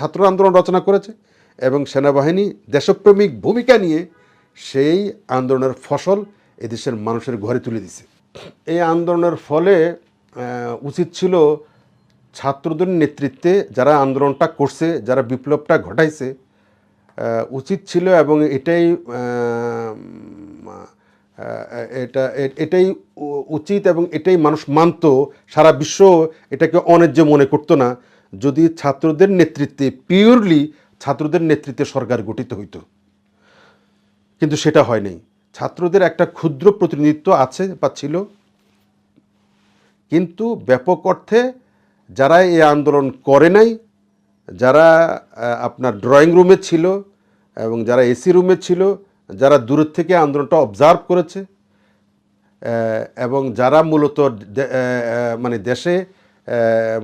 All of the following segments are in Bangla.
ছাত্র আন্দোলন রচনা করেছে এবং সেনাবাহিনী দেশপ্রেমিক ভূমিকা নিয়ে সেই আন্দোলনের ফসল এদেশের মানুষের ঘরে তুলে দিছে। এই আন্দোলনের ফলে উচিত ছিল ছাত্রদের নেতৃত্বে যারা আন্দোলনটা করছে, যারা বিপ্লবটা ঘটাইছে উচিত ছিল এবং এটাই এটা, এটাই উচিত এবং এটাই মানুষ মানত। সারা বিশ্ব এটাকে অন্যায্য মনে করতো না। যদি ছাত্রদের নেতৃত্বে পিওরলি ছাত্রদের নেতৃত্বে সরকার গঠিত হইতো। কিন্তু সেটা হয়নি ছাত্রদের একটা ক্ষুদ্র প্রতিনিধিত্ব আছে বা ছিল। কিন্তু ব্যাপক অর্থে যারা এই আন্দোলন করে নাই, যারা আপনার ড্রয়িং রুমে ছিল এবং যারা এসি রুমে ছিল, যারা দূরের থেকে আন্দোলনটা অবজার্ভ করেছে এবং যারা মূলত মানে দেশে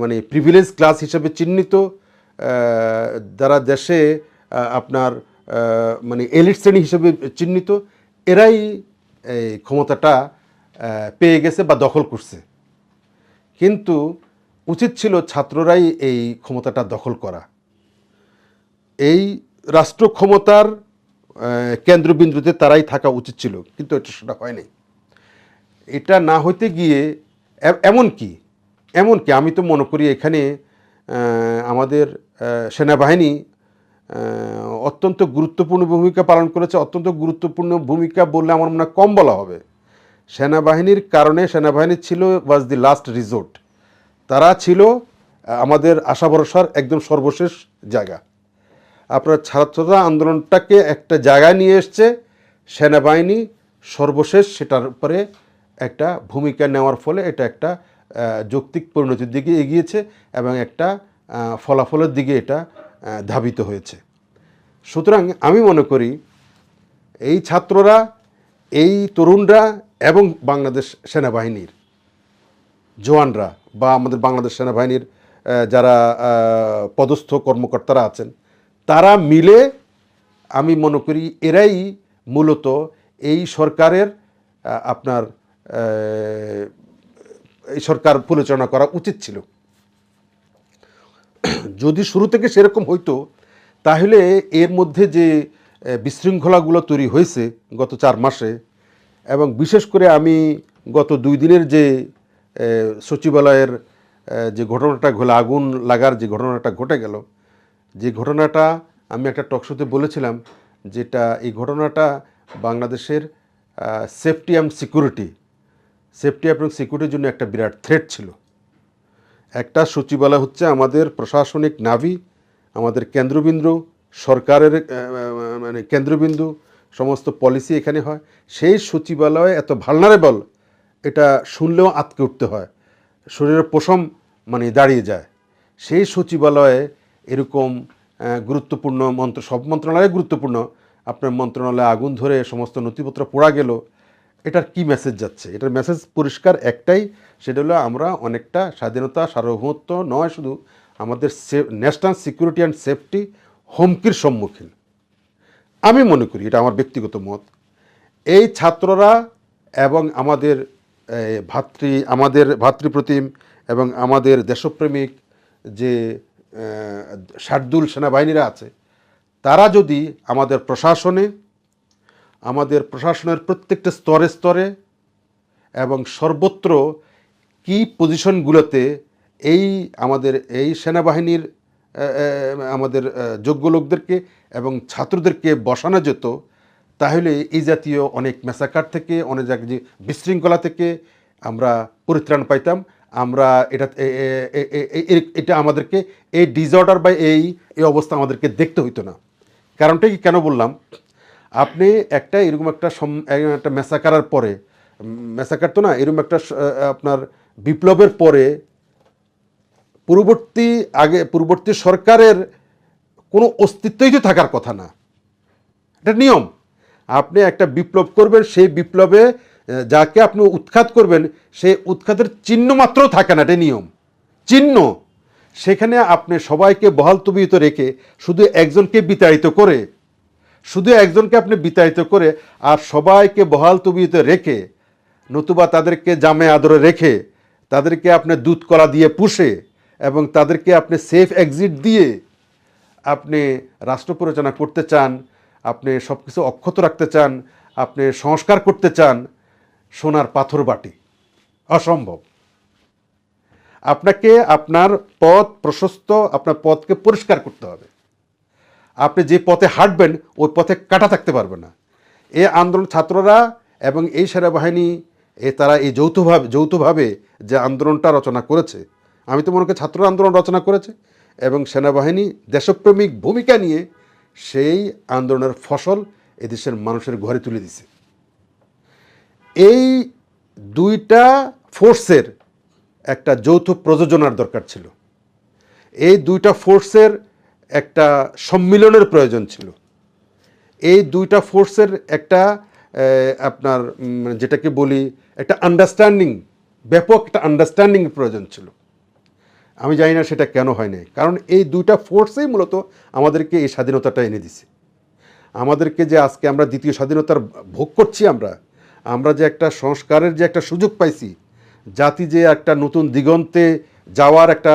মানে প্রিভিলেজ ক্লাস হিসেবে চিহ্নিত যারা দেশে আপনার মানে এলিট শ্রেণি হিসেবে চিহ্নিত, এরাই এই ক্ষমতাটা পেয়ে গেছে বা দখল করছে। কিন্তু উচিত ছিল ছাত্ররাই এই ক্ষমতাটা দখল করা। এই রাষ্ট্র ক্ষমতার কেন্দ্রবিন্দুতে তারাই থাকা উচিত ছিল, কিন্তু এটা সেটা হয়নি। এটা না হইতে গিয়ে এমন কি? এমন কি আমি তো মনে করি এখানে আমাদের সেনাবাহিনী অত্যন্ত গুরুত্বপূর্ণ ভূমিকা পালন করেছে, অত্যন্ত গুরুত্বপূর্ণ ভূমিকা বললে আমার মনে কম বলা হবে। সেনাবাহিনীর কারণে সেনাবাহিনী ছিল ওয়াজ দি লাস্ট রিজোর্ট তারা ছিল আমাদের আশা ভরসার একদম সর্বশেষ জায়গা। আপনার ছাত্ররা আন্দোলনটাকে একটা জায়গায় নিয়ে এসছে, সেনাবাহিনী সর্বশেষ সেটার উপরে একটা ভূমিকা নেওয়ার ফলে এটা একটা যৌক্তিক পরিণতির দিকে এগিয়েছে এবং একটা ফলাফলের দিকে এটা ধাবিত হয়েছে। সুতরাং আমি মনে করি এই ছাত্ররা, এই তরুণরা এবং বাংলাদেশ সেনাবাহিনীর জওয়ানরা বা আমাদের বাংলাদেশ সেনাবাহিনীর যারা পদস্থ কর্মকর্তারা আছেন, তারা মিলে আমি মনে করি এরাই মূলত এই সরকারের আপনার এই সরকার পরিচালনা করা উচিত ছিল। যদি শুরু থেকে সেরকম হইতো, তাহলে এর মধ্যে যে বিশৃঙ্খলাগুলো তৈরি হয়েছে গত চার মাসে, এবং বিশেষ করে আমি গত দুই দিনের যে সচিবালয়ের যে ঘটনাটা ঘটে, আগুন লাগার যে ঘটনাটা ঘটে গেল, যে ঘটনাটা আমি একটা টকশোতে বলেছিলাম, যেটা এই ঘটনাটা বাংলাদেশের সেফটি অ্যান্ড সিকিউরিটি সেফটি এবং সিকিউরিটির জন্য একটা বিরাট থ্রেট ছিল। একটা সচিবালয় হচ্ছে আমাদের প্রশাসনিক নাভি, আমাদের কেন্দ্রবিন্দু, সরকারের মানে কেন্দ্রবিন্দু, সমস্ত পলিসি এখানে হয়। সেই সচিবালয় এত ভালনারেবল এটা শুনলেও আতকে উঠতে হয়। শরীরের পোষম মানে দাঁড়িয়ে যায়। সেই সচিবালয়ে এরকম গুরুত্বপূর্ণ মন্ত্র, সব মন্ত্রণালয় গুরুত্বপূর্ণ। আপনার মন্ত্রণালয়ে আগুন ধরে সমস্ত নথিপত্র পোড়া গেল। এটার কি মেসেজ যাচ্ছে? এটার মেসেজ পরিষ্কার একটাই, সেটা হলো আমরা অনেকটা স্বাধীনতা, সার্বভৌমত্ব নয়, শুধু আমাদের ন্যাশনাল সিকিউরিটি অ্যান্ড সেফটি হুমকির সম্মুখীন। আমি মনে করি, এটা আমার ব্যক্তিগত মত, এই ছাত্ররা এবং আমাদের ভাতৃ, আমাদের ভাতৃপ্রতিম এবং আমাদের দেশপ্রেমিক যে শার্দুল সেনাবাহিনীরা আছে, তারা যদি আমাদের প্রশাসনে আমাদের প্রশাসনের প্রত্যেকটা স্তরে স্তরে এবং সর্বত্র কি পজিশনগুলোতে এই আমাদের এই সেনাবাহিনীর আমাদের যোগ্য লোকদেরকে এবং ছাত্রদেরকে বসানো যেত, তাহলে এই জাতীয় অনেক মেসাকার থেকে, অনেক জায়গায় বিশৃঙ্খলা থেকে আমরা পরিত্রাণ পাইতাম। আমরা এটা এটা আমাদেরকে এই ডিসঅর্ডার বা এই এই অবস্থা আমাদেরকে দেখতে হইতো না। কারণটা কি কেন বললাম? আপনি একটা এরকম একটা একটা মেসাকারার পরে মেসাকার তো না, এরকম একটা আপনার বিপ্লবের পরে পূর্ববর্তী আগে, পূর্ববর্তী সরকারের কোনো অস্তিত্বই তো থাকার কথা না। এটা নিয়ম। আপনি একটা বিপ্লব করবেন, সেই বিপ্লবে যাকে আপনি উৎখাত করবেন, সেই উৎখাতের চিহ্ন মাত্রও থাকে না, এটা নিয়ম। চিহ্ন। সেখানে আপনি সবাইকে বহাল তবিয়ত রেখে শুধু একজনকে বিতাড়িত করে শুধু একজনকে আপনি বিতাড়িত করে আর সবাইকে বহাল তবিয়ত রেখে, নতুবা তাদেরকে জামে আদরে রেখে, তাদেরকে আপনি দুধ কলা দিয়ে পুষে এবং তাদেরকে আপনি সেফ এক্সিট দিয়ে আপনি রাষ্ট্র পরিচালনা করতে চান, আপনি সব কিছু অক্ষত রাখতে চান, আপনি সংস্কার করতে চান, সোনার পাথর বাটি। অসম্ভব। আপনাকে আপনার পথ প্রশস্ত, আপনার পথকে পরিষ্কার করতে হবে। আপনি যে পথে হাঁটবেন, ওই পথে কাটা থাকতে পারবে না। এই আন্দোলন ছাত্ররা এবং এই সেনাবাহিনী, এ তারা এই যৌথভাবে যৌথভাবে যে আন্দোলনটা রচনা করেছে, আমি তো মনে করি ছাত্র আন্দোলন রচনা করেছে এবং সেনাবাহিনী দেশপ্রেমিক ভূমিকা নিয়ে সেই আন্দোলনের ফসল এদেশের মানুষের ঘরে তুলে দিছে। এই দুইটা ফোর্সের একটা যৌথ প্রযোজনার দরকার ছিল। এই দুইটা ফোর্সের একটা সম্মিলনের প্রয়োজন ছিল। এই দুইটা ফোর্সের একটা আপনার যেটাকে বলি একটা আন্ডারস্ট্যান্ডিং ব্যাপক একটা আন্ডারস্ট্যান্ডিং প্রয়োজন ছিল। আমি জানি না সেটা কেন হয় নাই। কারণ এই দুইটা ফোর্সেই মূলত আমাদেরকে এই স্বাধীনতাটা এনে দিছে। আমাদেরকে যে আজকে আমরা দ্বিতীয় স্বাধীনতার ভোগ করছি আমরা আমরা যে একটা সংস্কারের যে একটা সুযোগ পাইছি, জাতি যে একটা নতুন দিগন্তে যাওয়ার একটা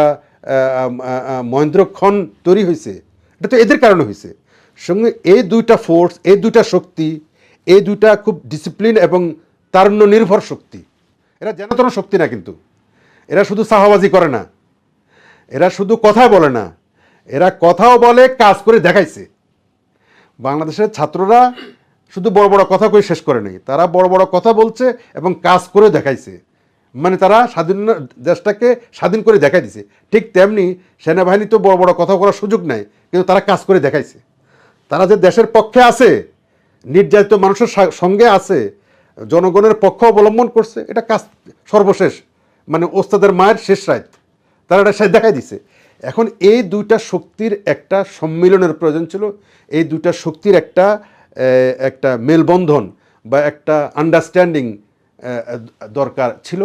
মহেন্দ্রক্ষণ তৈরি হয়েছে এটা তো এদের কারণে হয়েছে সঙ্গে এই দুইটা ফোর্স এই দুইটা শক্তি, এই দুইটা খুব ডিসিপ্লিন এবং তারুণ্য নির্ভর শক্তি। এরা যেন শক্তি না কিন্তু। এরা শুধু সাহাবাজি করে না। এরা শুধু কথা বলে না। এরা কথাও বলে, কাজ করে দেখাইছে। বাংলাদেশের ছাত্ররা শুধু বড় বড় কথা কই শেষ করে নেই। তারা বড় বড় কথা বলছে এবং কাজ করে দেখাইছে। মানে তারা স্বাধীন দেশটাকে স্বাধীন করে দেখাই দিছে। ঠিক তেমনি সেনাবাহিনী তো বড় বড় কথা বলার সুযোগ নেয় কিন্তু তারা কাজ করে দেখাইছে। তারা যে দেশের পক্ষে আছে, নির্যাতিত মানুষের সঙ্গে আছে, জনগণের পক্ষ অবলম্বন করছে, এটা কাজ সর্বশেষ। মানে ওস্তাদের মায়ের শেষ রায় তারা এটা সে দেখাই দিছে। এখন এই দুইটা শক্তির একটা সম্মিলনের প্রয়োজন ছিল, এই দুইটা শক্তির একটা একটা মেলবন্ধন বা একটা আন্ডারস্ট্যান্ডিং দরকার ছিল।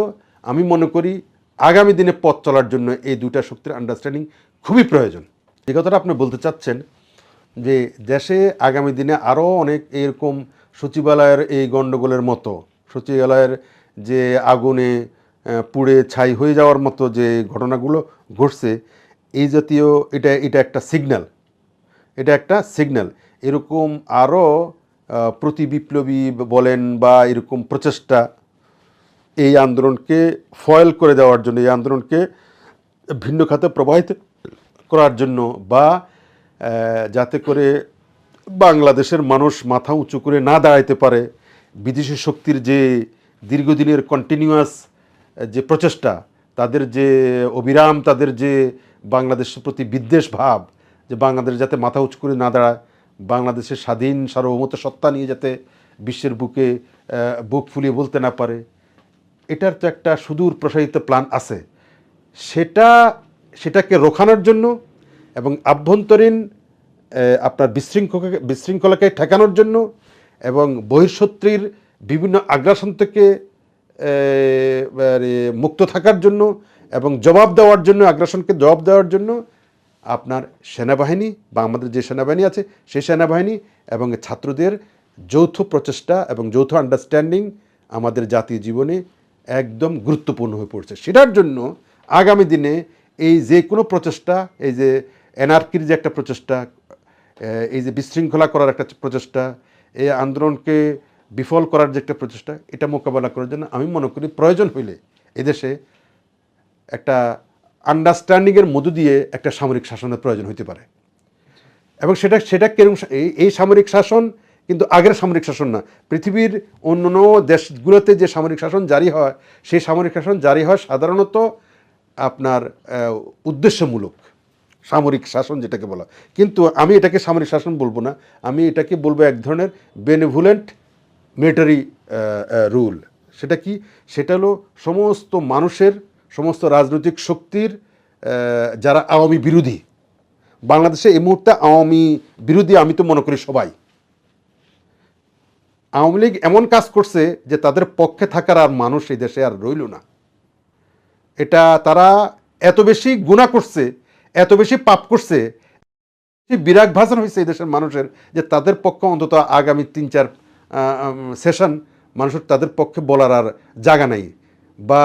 আমি মনে করি আগামী দিনে পথ চলার জন্য এই দুটা শক্তির আন্ডারস্ট্যান্ডিং খুবই প্রয়োজন। যে কথাটা আপনি বলতে চাচ্ছেন যে দেশে আগামী দিনে আরও অনেক এরকম সচিবালয়ের এই গণ্ডগোলের মতো, সচিবালয়ের যে আগুনে পুড়ে ছাই হয়ে যাওয়ার মতো যে ঘটনাগুলো ঘটছে, এই জাতীয় এটা এটা একটা সিগন্যাল এটা একটা সিগন্যাল এরকম আরও প্রতি বিপ্লবী বলেন বা এরকম প্রচেষ্টা এই আন্দোলনকে ফয়েল করে দেওয়ার জন্য, এই আন্দোলনকে ভিন্ন খাতে প্রবাহিত করার জন্য বা যাতে করে বাংলাদেশের মানুষ মাথা উঁচু করে না দাঁড়াইতে পারে, বিদেশি শক্তির যে দীর্ঘদিনের কন্টিনিউয়াস যে প্রচেষ্টা, তাদের যে অবিরাম, তাদের যে বাংলাদেশের প্রতি বিদ্বেষ ভাব, যে বাংলাদেশ যাতে মাথা উঁচু করে না দাঁড়ায়, বাংলাদেশের স্বাধীন সার্বভৌমত্ব সত্তা নিয়ে যাতে বিশ্বের বুকে বুক ফুলিয়ে বলতে না পারে এটার তো একটা সুদূর প্রসারিত প্ল্যান আছে। সেটা, সেটাকে রোখানোর জন্য এবং আভ্যন্তরীণ আপনার বিশৃঙ্খলাকে বিশৃঙ্খলাকে ঠেকানোর জন্য এবং বহির্শত্রীর বিভিন্ন আগ্রাসন থেকে মানে মুক্ত থাকার জন্য এবং জবাব দেওয়ার জন্য, আগ্রাসনকে জবাব দেওয়ার জন্য আপনার সেনাবাহিনী বা আমাদের যে সেনাবাহিনী আছে, সেই সেনাবাহিনী এবং ছাত্রদের যৌথ প্রচেষ্টা এবং যৌথ আন্ডারস্ট্যান্ডিং আমাদের জাতীয় জীবনে একদম গুরুত্বপূর্ণ হয়ে পড়ছে। সেটার জন্য আগামী দিনে এই যে কোনো প্রচেষ্টা, এই যে এনআরকির যে একটা প্রচেষ্টা এই যে বিশৃঙ্খলা করার একটা প্রচেষ্টা, এই আন্দোলনকে বিফল করার যে একটা প্রচেষ্টা, এটা মোকাবেলা করার জন্য আমি মনে করি প্রয়োজন হইলে এদেশে একটা আন্ডারস্ট্যান্ডিংয়ের মধ্য দিয়ে একটা সামরিক শাসনের প্রয়োজন হতে পারে। এবং সেটা সেটা এই এই সামরিক শাসন কিন্তু আগের সামরিক শাসন না। পৃথিবীর অন্য দেশগুলোতে যে সামরিক শাসন জারি হয়, সেই সামরিক শাসন জারি হয় সাধারণত আপনার উদ্দেশ্যমূলক সামরিক শাসন যেটাকে বলা কিন্তু আমি এটাকে সামরিক শাসন বলব না। আমি এটাকে বলব এক ধরনের বেনিভুলেন্ট মিলিটারি রুল সেটা কি? সেটা হলো সমস্ত মানুষের, সমস্ত রাজনৈতিক শক্তির যারা আওয়ামী বিরোধী। বাংলাদেশে এই মুহূর্তে আওয়ামী বিরোধী আমি তো মনে করি সবাই। আওয়ামী লীগ এমন কাজ করছে যে তাদের পক্ষে থাকার আর মানুষ এই দেশে আর রইল না। এটা তারা এত বেশি গুণা করছে, এত বেশি পাপ করছে বিরাগ ভাষণ হয়েছে এই দেশের মানুষের যে তাদের পক্ষে অন্তত আগামী তিন চার সেশন মানুষের তাদের পক্ষে বলার আর জায়গা নাই বা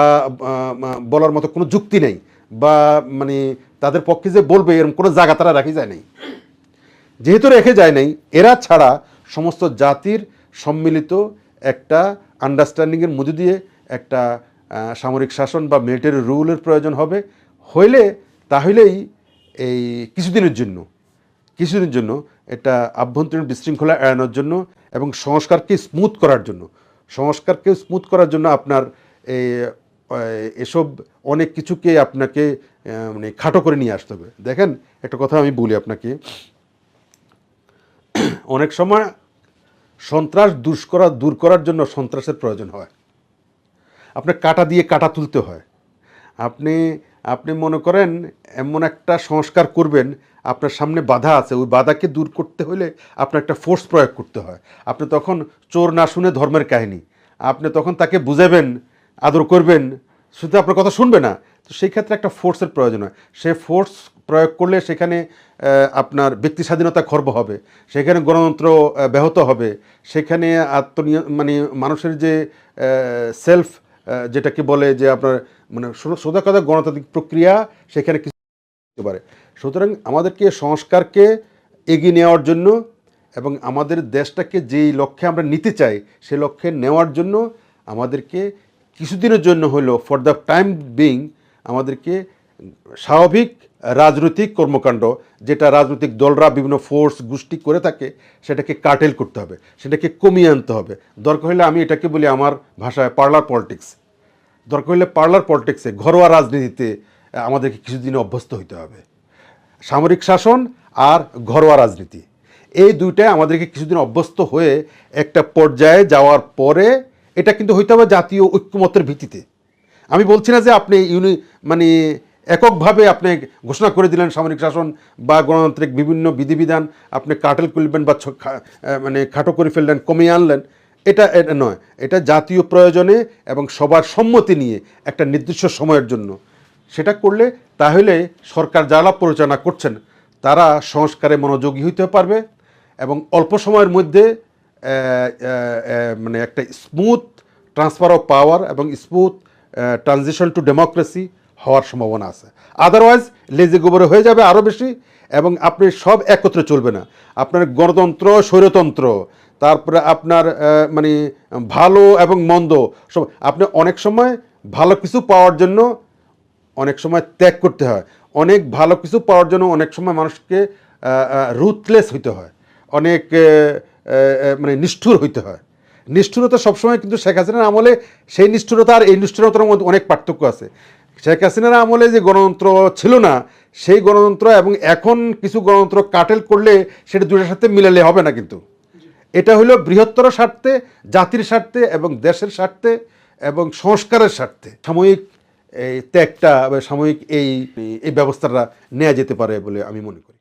বলার মতো কোনো যুক্তি নেই বা মানে তাদের পক্ষে যে বলবে এরকম কোনো জায়গা তারা রাখি যায় নাই। যেহেতু রেখে যায় নাই, এরা ছাড়া সমস্ত জাতির সম্মিলিত একটা আন্ডারস্ট্যান্ডিংয়ের মধ্যে দিয়ে একটা সামরিক শাসন বা মিলিটারি রুলের প্রয়োজন হবে। হইলে তাহলেই এই কিছুদিনের জন্য কিছুদিনের জন্য এটা আভ্যন্তরীণ বিশৃঙ্খলা এড়ানোর জন্য এবং সংস্কারকে স্মুথ করার জন্য। সংস্কারকে স্মুথ করার জন্য আপনার এই এসব অনেক কিছুকে আপনাকে মানে খাটো করে নিয়ে আসতে হবে। দেখেন, একটা কথা আমি বলি আপনাকে। অনেক সময় সন্ত্রাস দুষ্করা দূর করার জন্য সন্ত্রাসের প্রয়োজন হয়। আপনার কাটা দিয়ে কাটা তুলতে হয়। আপনি আপনি মনে করেন এমন একটা সংস্কার করবেন, আপনার সামনে বাধা আছে। ওই বাধাকে দূর করতে হলে আপনার একটা ফোর্স প্রয়োগ করতে হয়। আপনি তখন চোর না শুনে ধর্মের কাহিনী। আপনি তখন তাকে বুঝাবেন, আদর করবেন, শুধু আপনার কথা শুনবে না তো সেই ক্ষেত্রে একটা ফোর্সের প্রয়োজন হয়। সে ফোর্স প্রয়োগ করলে সেখানে আপনার ব্যক্তি স্বাধীনতা খর্ব হবে, সেখানে গণতন্ত্র ব্যাহত হবে, সেখানে আত্মনিয় মানে মানুষের যে সেলফ যেটাকে বলে যে আপনার মানে সোজা কথা গণতান্ত্রিক প্রক্রিয়া, সেখানে কিছু হতে পারে। সুতরাং আমাদেরকে সংস্কারকে এগিয়ে নেওয়ার জন্য এবং আমাদের দেশটাকে যেই লক্ষ্যে আমরা নিতে চাই, সে লক্ষ্যে নেওয়ার জন্য আমাদেরকে কিছুদিনের জন্য হলো ফর দ্য টাইম বিং আমাদেরকে স্বাভাবিক রাজনৈতিক কর্মকাণ্ড, যেটা রাজনৈতিক দলরা বিভিন্ন ফোর্স গোষ্ঠী করে থাকে, সেটাকে কাটেল করতে হবে, সেটাকে কমিয়ে আনতে হবে। দরকার হলে আমি এটাকে বলি আমার ভাষায় পার্লার পলিটিক্স দরকার হলে পার্লার পলিটিক্সে ঘরোয়া রাজনীতিতে আমাদেরকে কিছুদিন অভ্যস্ত হইতে হবে। সামরিক শাসন আর ঘরোয়া রাজনীতি, এই দুইটায় আমাদেরকে কিছুদিন অভ্যস্ত হয়ে একটা পর্যায়ে যাওয়ার পরে, এটা কিন্তু হইতে হবে জাতীয় ঐক্যমতের ভিত্তিতে। আমি বলছি না যে আপনি ইউনি মানে এককভাবে আপনি ঘোষণা করে দিলেন সামরিক শাসন বা গণতান্ত্রিক বিভিন্ন বিধিবিধান, আপনি কাটেল করবেন বা মানে খাটো করে ফেললেন, কমিয়ে আনলেন, এটা এটা নয়। এটা জাতীয় প্রয়োজনে এবং সবার সম্মতি নিয়ে একটা নির্দিষ্ট সময়ের জন্য। সেটা করলে তাহলে সরকার যারা পরিচালনা করছেন, তারা সংস্কারে মনোযোগী হইতে পারবে এবং অল্প সময়ের মধ্যে মানে একটা স্মুথ ট্রান্সফার অফ পাওয়ার এবং স্মুথ ট্রানজিশন টু ডেমোক্রেসি হওয়ার সম্ভাবনা আছে। আদারওয়াইজ লেজে গোবরে হয়ে যাবে আরও বেশি এবং আপনি সব একত্রে চলবে না। আপনার গণতন্ত্র, স্বৈরতন্ত্র, তারপরে আপনার মানে ভালো এবং মন্দ সব, আপনি অনেক সময় ভালো কিছু পাওয়ার জন্য অনেক সময় ত্যাগ করতে হয়। অনেক ভালো কিছু পাওয়ার জন্য অনেক সময় মানুষকে রুথলেস হইতে হয়। অনেক মানে নিষ্ঠুর হইতে হয়। নিষ্ঠুরতা সবসময় কিন্তু শেখ হাসিনার আমলে, সেই নিষ্ঠুরতা আর এই নিষ্ঠুরতার মধ্যে অনেক পার্থক্য আছে। শেখ হাসিনার আমলে যে গণতন্ত্র ছিল না, সেই গণতন্ত্র এবং এখন কিছু গণতন্ত্র কাটেল করলে সেটা দুটার সাথে মিলালে হবে না কিন্তু। এটা হলো বৃহত্তর স্বার্থে, জাতির স্বার্থে এবং দেশের স্বার্থে এবং সংস্কারের স্বার্থে। সাময়িক এই ত্যাগটা বা সাময়িক এই এই ব্যবস্থাটা নেওয়া যেতে পারে বলে আমি মনে করি।